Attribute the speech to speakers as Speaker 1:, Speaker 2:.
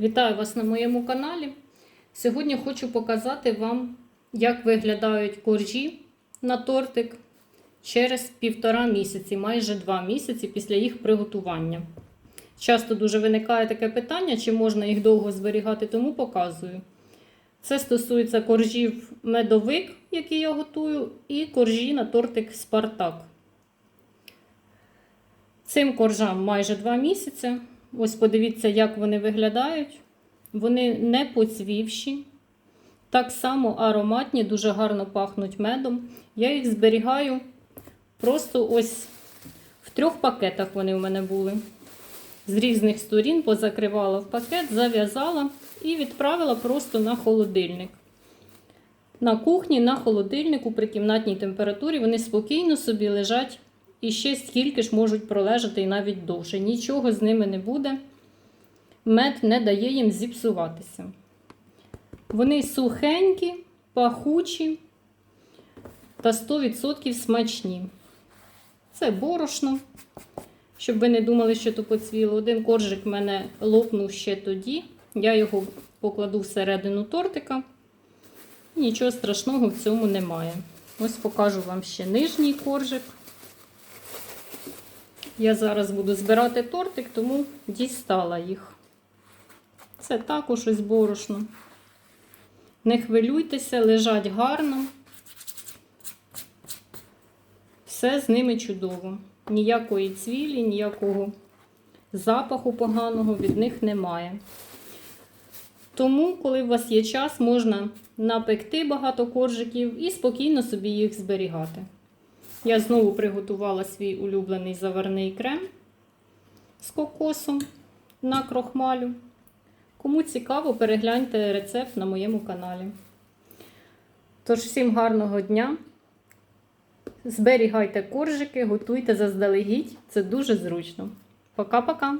Speaker 1: Вітаю вас на моєму каналі. Сьогодні хочу показати вам, як виглядають коржі на тортик через півтора місяці, майже два місяці після їх приготування. Часто дуже виникає таке питання, чи можна їх довго зберігати, тому показую. Це стосується коржів медовик, які я готую, і коржі на тортик Спартак. Цим коржам майже два місяці. Ось подивіться, як вони виглядають. Вони не поцвівші. Так само ароматні, дуже гарно пахнуть медом. Я їх зберігаю просто ось в трьох пакетах вони в мене були. З різних сторін позакривала в пакет, зав'язала і відправила просто на холодильник. На кухні, на холодильнику при кімнатній температурі вони спокійно собі лежать і ще стільки ж можуть пролежати і навіть довше. Нічого з ними не буде. Мед не дає їм зіпсуватися. Вони сухенькі, пахучі та 100% смачні. Це борошно. Щоб ви не думали, що то поцвіло. Один коржик в мене лопнув ще тоді. Я його покладу всередину тортика. Нічого страшного в цьому немає. Ось покажу вам ще нижній коржик. Я зараз буду збирати тортик, тому дістала їх. Це також ось борошно. Не хвилюйтеся, лежать гарно. Все з ними чудово. Ніякої цвілі, ніякого запаху поганого від них немає. Тому, коли у вас є час, можна напекти багато коржиків і спокійно собі їх зберігати. Я знову приготувала свій улюблений заварний крем з кокосом на крохмалю. Кому цікаво, перегляньте рецепт на моєму каналі. Тож, всім гарного дня! Зберігайте коржики, готуйте заздалегідь, це дуже зручно. Пока-пока!